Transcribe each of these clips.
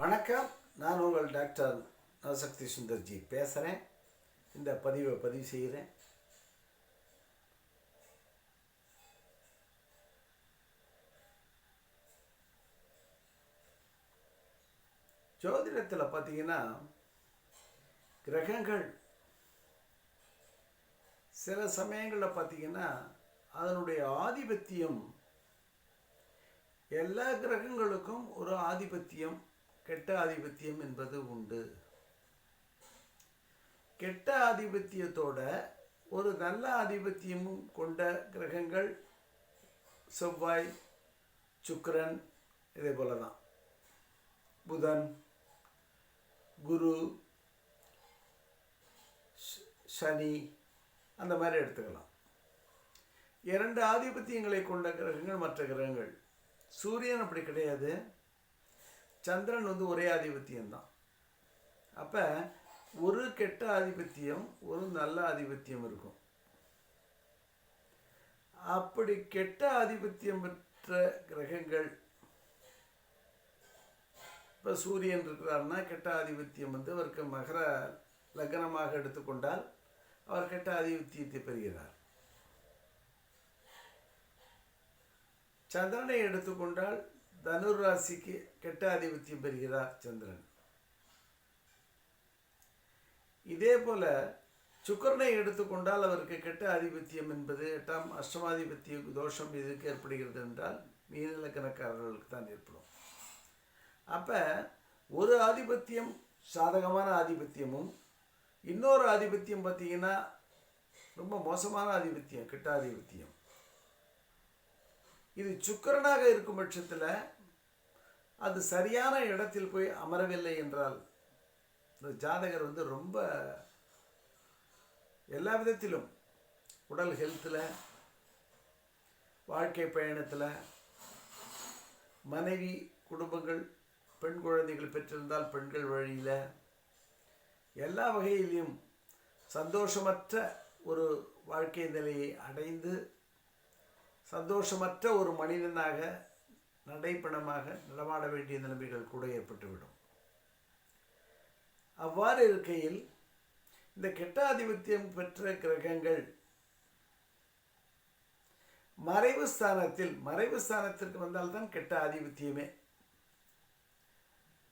வணக்கம். நான் உங்கள் டாக்டர் நவசக்தி சுந்தர்ஜி பேசுகிறேன் இந்த பதிவை பதிவு செய்கிறேன். ஜோதிடத்தில் பார்த்தீங்கன்னா கிரகங்கள் சில சமயங்களில் பார்த்தீங்கன்னா அதனுடைய ஆதிபத்தியம் எல்லா கிரகங்களுக்கும் ஒரு ஆதிபத்தியம் கெட்ட ஆதிபத்தியம் என்பது உண்டு. கெட்ட ஆதிபத்தியத்தோட ஒரு நல்ல ஆதிபத்தியமும் கொண்ட கிரகங்கள் செவ்வாய் சுக்கரன் இதே போல தான் புதன் குரு சனி அந்த மாதிரி எடுத்துக்கலாம். இரண்டு ஆதிபத்தியங்களை கொண்ட கிரகங்கள் மற்ற கிரகங்கள். சூரியன் அப்படி கிடையாது. சந்திரன் வந்து ஒரே ஆதிபத்தியம்தான் அப்போ ஒரு கெட்ட ஆதிபத்தியம் ஒரு நல்ல ஆதிபத்தியம் இருக்கும். அப்படி கெட்ட ஆதிபத்தியம் பெற்ற கிரகங்கள் இப்போ சூரியன் இருக்கிறார்னா கெட்ட ஆதிபத்தியம் வந்து அவருக்கு மகர லக்னமாக எடுத்துக்கொண்டால் அவர் கெட்ட ஆதிபத்தியத்தை பெறுகிறார். சந்திரனை எடுத்துக்கொண்டால் தனுர் ராசிக்கு கெட்ட ஆதிபத்தியம் பெறுகிறார் சந்திரன். இதே போல சுக்கரனை எடுத்துக்கொண்டால் அவருக்கு கெட்ட ஆதிபத்தியம் என்பது எட்டாம் அஷ்டமாதிபத்திய தோஷம் எதுக்கு ஏற்படுகிறது என்றால் மீனலக்கணக்காரர்களுக்கு தான் ஏற்படும். அப்போ ஒரு ஆதிபத்தியம் சாதகமான ஆதிபத்தியமும் இன்னொரு ஆதிபத்தியம் பார்த்தீங்கன்னா ரொம்ப மோசமான ஆதிபத்தியம் கெட்ட ஆதிபத்தியம். இது சுக்கரனாக இருக்கும் பட்சத்தில் அது சரியான இடத்தில் போய் அமரவில்லை என்றால் இந்த ஜாதகர் வந்து ரொம்ப எல்லா விதத்திலும் உடல் ஹெல்த்தில் வாழ்க்கை பயணத்தில் மனைவி குடும்பங்கள் பெண் குழந்தைகள் பெற்றிருந்தால் பெண்கள் வழியில் எல்லா வகையிலையும் சந்தோஷமற்ற ஒரு வாழ்க்கை நிலையை அடைந்து சந்தோஷமற்ற ஒரு மனிதனாக நடைப்பணமாக நடமாட வேண்டிய நிலைமைகள் கூட ஏற்பட்டுவிடும். அவ்வாறு இருக்கையில் இந்த கெட்ட ஆதிபத்தியம் பெற்ற கிரகங்கள் மறைவு ஸ்தானத்தில் மறைவு ஸ்தானத்திற்கு வந்தால்தான் கெட்ட ஆதிபத்தியமே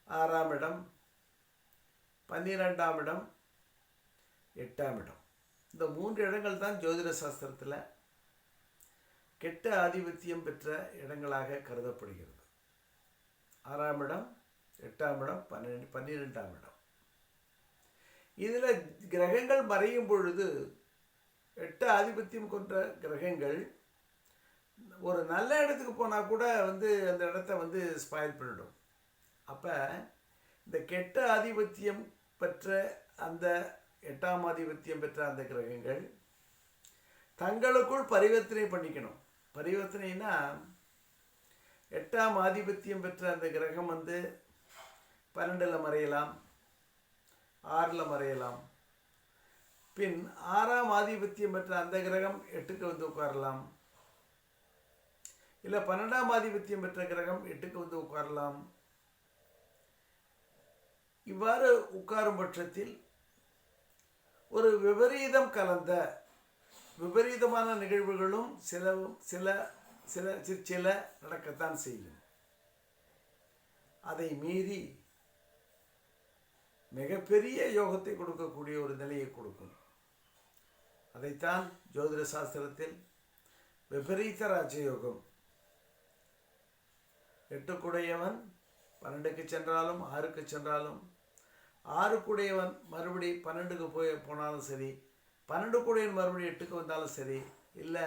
ஆறாம் இடம் பன்னிரெண்டாம் இடம் எட்டாம் இடம். இந்த மூன்று இடங்கள் தான் ஜோதிட சாஸ்திரத்தில் கெட்ட ஆதிபத்தியம் பெற்ற இடங்களாக கருதப்படுகிறது. ஆறாம் இடம் எட்டாம் இடம் பன்னிரெண்டு பன்னிரெண்டாம் இடம். இதில் கிரகங்கள் மறையும் பொழுது எட்டு ஆதிபத்தியம் கொண்ட கிரகங்கள் ஒரு நல்ல இடத்துக்கு போனால் கூட வந்து அந்த இடத்த வந்து ஸ்பாயில் பண்ணிடும். அப்போ இந்த கெட்ட ஆதிபத்தியம் பெற்ற அந்த எட்டாம் ஆதிபத்தியம் பெற்ற அந்த கிரகங்கள் தங்களுக்குள் பரிவர்த்தனை பண்ணிக்கணும். பரிவர்த்தனைனா எட்டாம் ஆதிபத்தியம் பெற்ற அந்த கிரகம் வந்து பன்னெண்டில் மறையலாம் ஆறில் மறையலாம். பின் ஆறாம் ஆதிபத்தியம் பெற்ற அந்த கிரகம் எட்டுக்கு வந்து உட்காரலாம். இல்லை பன்னெண்டாம் ஆதிபத்தியம் பெற்ற கிரகம் எட்டுக்கு வந்து உட்காரலாம். இவ்வாறு உட்காரும் பட்சத்தில் ஒரு விபரீதம் கலந்த விபரீதமான நிகழ்வுகளும் சில சில சில சிற்சில நடக்கத்தான் செய்யும். அதை மீறி மிகப்பெரிய யோகத்தை கொடுக்கக்கூடிய ஒரு நிலையை கொடுக்கும். அதைத்தான் ஜோதிட சாஸ்திரத்தில் விபரீத ராஜயோகம். எட்டுக்குடையவன் பன்னெண்டுக்கு சென்றாலும் ஆறுக்கு சென்றாலும் ஆறுக்குடையவன் மறுபடி பன்னெண்டுக்கு போய் போனாலும் சரி பன்னெண்டு கூடையன் மறுபடியும் எட்டுக்கு வந்தாலும் சரி இல்லை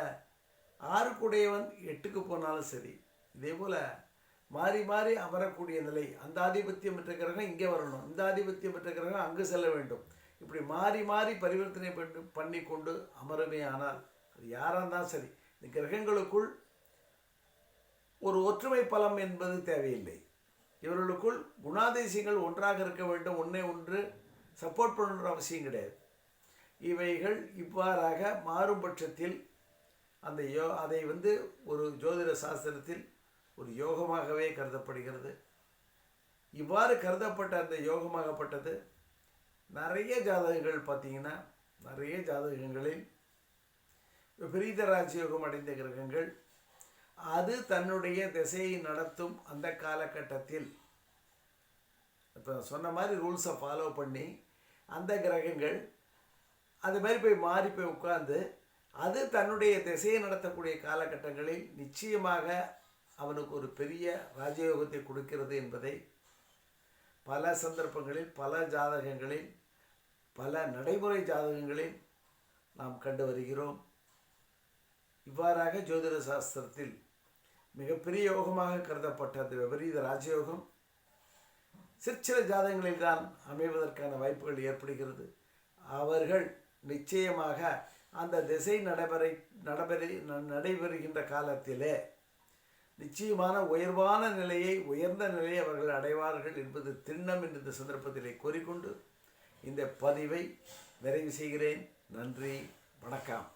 ஆறு கூடையவன் எட்டுக்கு போனாலும் சரி இதே போல் மாறி மாறி அமரக்கூடிய நிலை. அந்த ஆதிபத்தியம் பெற்ற கிரகம் இங்கே வரணும். இந்த ஆதிபத்தியம் பெற்ற கிரகம் அங்கு செல்ல வேண்டும். இப்படி மாறி மாறி பரிவர்த்தனை பண்ணி பண்ணி கொண்டு அமருமே ஆனால் அது யாராக இருந்தாலும் சரி இந்த கிரகங்களுக்குள் ஒரு ஒற்றுமை பலம் என்பது தேவையில்லை. இவர்களுக்குள் குணாதிசயங்கள் ஒன்றாக இருக்க வேண்டும். ஒன்றே ஒன்று சப்போர்ட் பண்ணுற அவசியம் கிடையாது. இவைகள் இவ்வாறாக மாறும் பட்சத்தில் அந்த யோ அதை வந்து ஒரு ஜோதிட சாஸ்திரத்தில் ஒரு யோகமாகவே கருதப்படுகிறது. இவ்வாறு கருதப்பட்ட அந்த யோகமாகப்பட்டது நிறைய ஜாதகங்கள் பார்த்தீங்கன்னா நிறைய ஜாதகங்களில் விபரீத ராஜயோகம் அடைந்த கிரகங்கள் அது தன்னுடைய திசையை நடத்தும் அந்த காலகட்டத்தில் இப்போ சொன்ன மாதிரி ரூல்ஸை ஃபாலோ பண்ணி அந்த கிரகங்கள் அது மாதிரி போய் மாறி போய் உட்கார்ந்து அது தன்னுடைய திசையை நடத்தக்கூடிய காலகட்டங்களில் நிச்சயமாக அவனுக்கு ஒரு பெரிய ராஜயோகத்தை கொடுக்கிறது என்பதை பல சந்தர்ப்பங்களில் பல ஜாதகங்களில் பல நடைமுறை ஜாதகங்களில் நாம் கண்டு வருகிறோம். இவ்வாறாக ஜோதிட சாஸ்திரத்தில் மிகப்பெரிய யோகமாக கருதப்பட்ட அந்த விபரீத ராஜயோகம் சிற்சில ஜாதகங்களில் தான் அமைவதற்கான வாய்ப்புகள் ஏற்படுகிறது. அவர்கள் நிச்சயமாக அந்த திசை நடைபெறை நடைபெறி நடைபெறுகின்ற காலத்திலே நிச்சயமான உயர்வான நிலையை உயர்ந்த நிலையை அவர்கள் அடைவார்கள் என்பது திண்ணம் என்று இந்த சந்தர்ப்பத்திலே கூறிக்கொண்டு இந்த பதிவை நிறைவு செய்கிறேன். நன்றி. வணக்கம்.